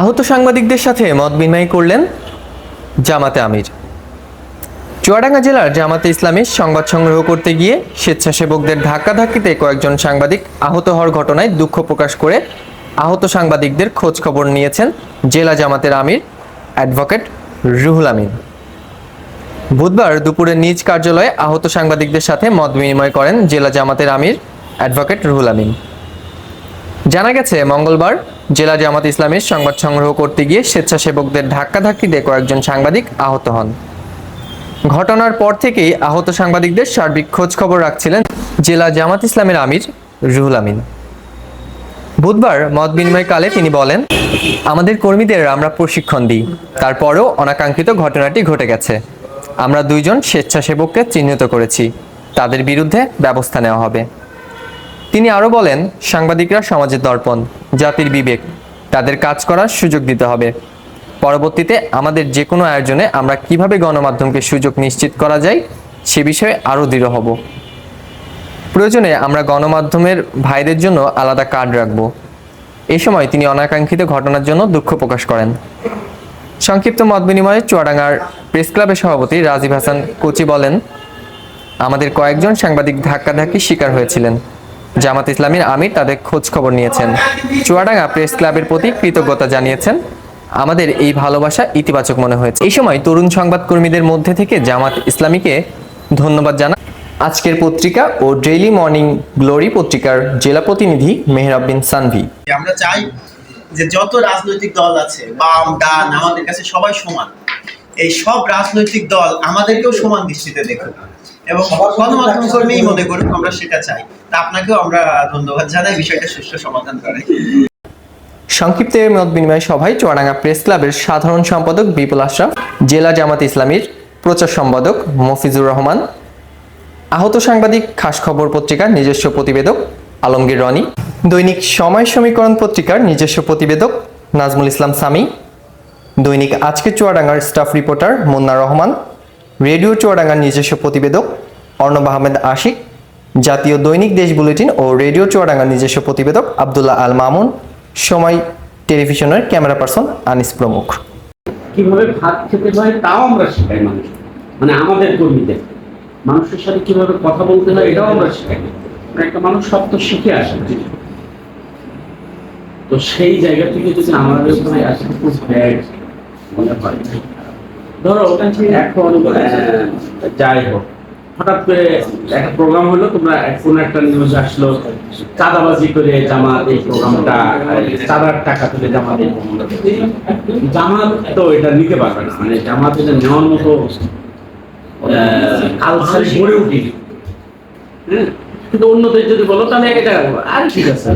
আহত সাংবাদিকদের সাথে মত বিনিময় করলেন জামাতে আমির। চুয়াডাঙ্গা জেলার জামাতে ইসলামী সংবাদ সংগ্রহ করতে গিয়ে স্বেচ্ছাসেবকদের ধাক্কাধাক্কিতে কয়েকজন সাংবাদিক আহত হওয়ার ঘটনায় দুঃখ প্রকাশ করে আহত সাংবাদিকদের খোঁজ খবর নিয়েছেন জেলা জামাতের আমির অ্যাডভোকেট রুহুল আমিন। বুধবার দুপুরে নিজ কার্যালয়ে আহত সাংবাদিকদের সাথে মত বিনিময় করেন জেলা জামাতের আমির অ্যাডভোকেট রুহুল আমিন। জানা গেছে, মঙ্গলবার জেলা জামাত ইসলামের সংবাদ সংগ্রহ করতে গিয়ে স্বেচ্ছাসেবকদের ধাক্কাধাক্কিতে কয়েকজন সাংবাদিক আহত হন। ঘটনার পর থেকেই আহত সাংবাদিকদের সার্বিক খোঁজ খবর রাখছিলেন জেলা জামাত ইসলামের আমির রুহুল আমিন। বুধবার মত বিনিময়কালে তিনি বলেন, আমাদের কর্মীদের আমরা প্রশিক্ষণ দিই, তারপরেও অনাকাঙ্ক্ষিত ঘটনাটি ঘটে গেছে। আমরা দুইজন স্বেচ্ছাসেবককে চিহ্নিত করেছি, তাদের বিরুদ্ধে ব্যবস্থা নেওয়া হবে। তিনি আরও বলেন, সাংবাদিকরা সমাজের দর্পণ, জাতির বিবেক, তাদের কাজ করার সুযোগ দিতে হবে। পরবর্তীতে আমাদের যে কোনো আয়োজনে আমরা কীভাবে গণমাধ্যমকে সুযোগ নিশ্চিত করা যায়, সে বিষয়ে আরও দৃঢ় হব। প্রয়োজনে আমরা গণমাধ্যমের ভাইদের জন্য আলাদা কার্ড রাখব। এ সময় তিনি অনাকাঙ্ক্ষিত ঘটনার জন্য দুঃখ প্রকাশ করেন। সংক্ষিপ্ত মত বিনিময়ে চুয়াডাঙ্গার প্রেস ক্লাবের সভাপতি রাজীব হাসান কোচি বলেন, আমাদের কয়েকজন সাংবাদিক ধাক্কাধাক্কি শিকার হয়েছিলেন। জামাত ইসলামীর আমির তাদের খোঁজ খবর নিয়েছেন। চুয়াডাঙ্গা প্রেস ক্লাবের প্রতি কৃতজ্ঞতা জানিয়েছেন। আমাদের এই ভালোবাসা ইতিবাচক মনে হয়েছে। এই সময় তরুণ সংবাদকর্মীদের মধ্যে থেকে জামাত ইসলামীকে ধন্যবাদ জানা আজকের পত্রিকা ও ডেইলি মর্নিং গ্লোরি পত্রিকার জেলা প্রতিনিধি মেহরাব বিন সানভি। আমরা চাই যে যত রাজনৈতিক দল আছে, বাম, ডান, আমাদের কাছে সবাই সমান। এই সব রাজনৈতিক দল আমাদেরকেও সমান দৃষ্টিতে দেখুক। এবং গণমাধ্যম কর্মীই মনে করুক আমরা সেটা চাই। তা আপনাকেও আমরা ধন্যবাদ জানাই বিষয়টা সুষ্ঠু সমাধান করে। সংক্ষিপ্ত এই মত বিনিময় সভায় চুয়াডাঙ্গা প্রেস ক্লাবের সাধারণ সম্পাদক বিপুল আশরাফ জেলা জামাত ইসলামীর প্রচার সম্পাদক মফিজুর রহমান আহত সাংবাদিক খাস খবর পত্রিকার নিজস্ব প্রতিবেদক আলমগীর রনি দৈনিক সময় সমীকরণ পত্রিকার নিজস্ব প্রতিবেদক নাজমুল ইসলাম সামি দৈনিক আজকে চুয়াডাঙ্গার staff reporter Munna Rahman, radio চুয়াডাঙ্গার নিজস্ব প্রতিবেদক অর্ণব আহমেদ আশিক, জাতীয় দৈনিক দেশ বুলেটিন ও রেডিও চুয়াডাঙ্গার নিজস্ব প্রতিবেদক আবদুল্লাহ আল মামুন, সময় টেলিভিশনের ক্যামেরা পার্সন আনিস প্রমুখ। কীভাবে ভাত খেতে হয় তাও আমরা শেখাই মানুষ মানে আমাদের কর্মীদের। মানুষের সাথে কীভাবে কথা বলতে হয় এটাও আমরা শেখাই। মানে একটা মানুষ সব তো শিখে আসে তো সেই জায়গা থেকে যদি আমাদের আসে, খুব ব্যাড মনে হয় ধরো এখন যাই হোক হঠাৎ করে একটা প্রোগ্রাম হলো তোমরা কোন একটা নিউজ আসলো চাঁদাবাজি করে জামাত এই প্রোগ্রামটা চাঁদার টাকা তুলে জামাত এই জামাত তো এটা নিতে পারবে না মানে জামাত এটা নেওয়ার মতো কালচার গড়ে উঠেনি। হ্যাঁ? কিন্তু অন্যদের যদি বলো তাহলে এটা আর ঠিক আছে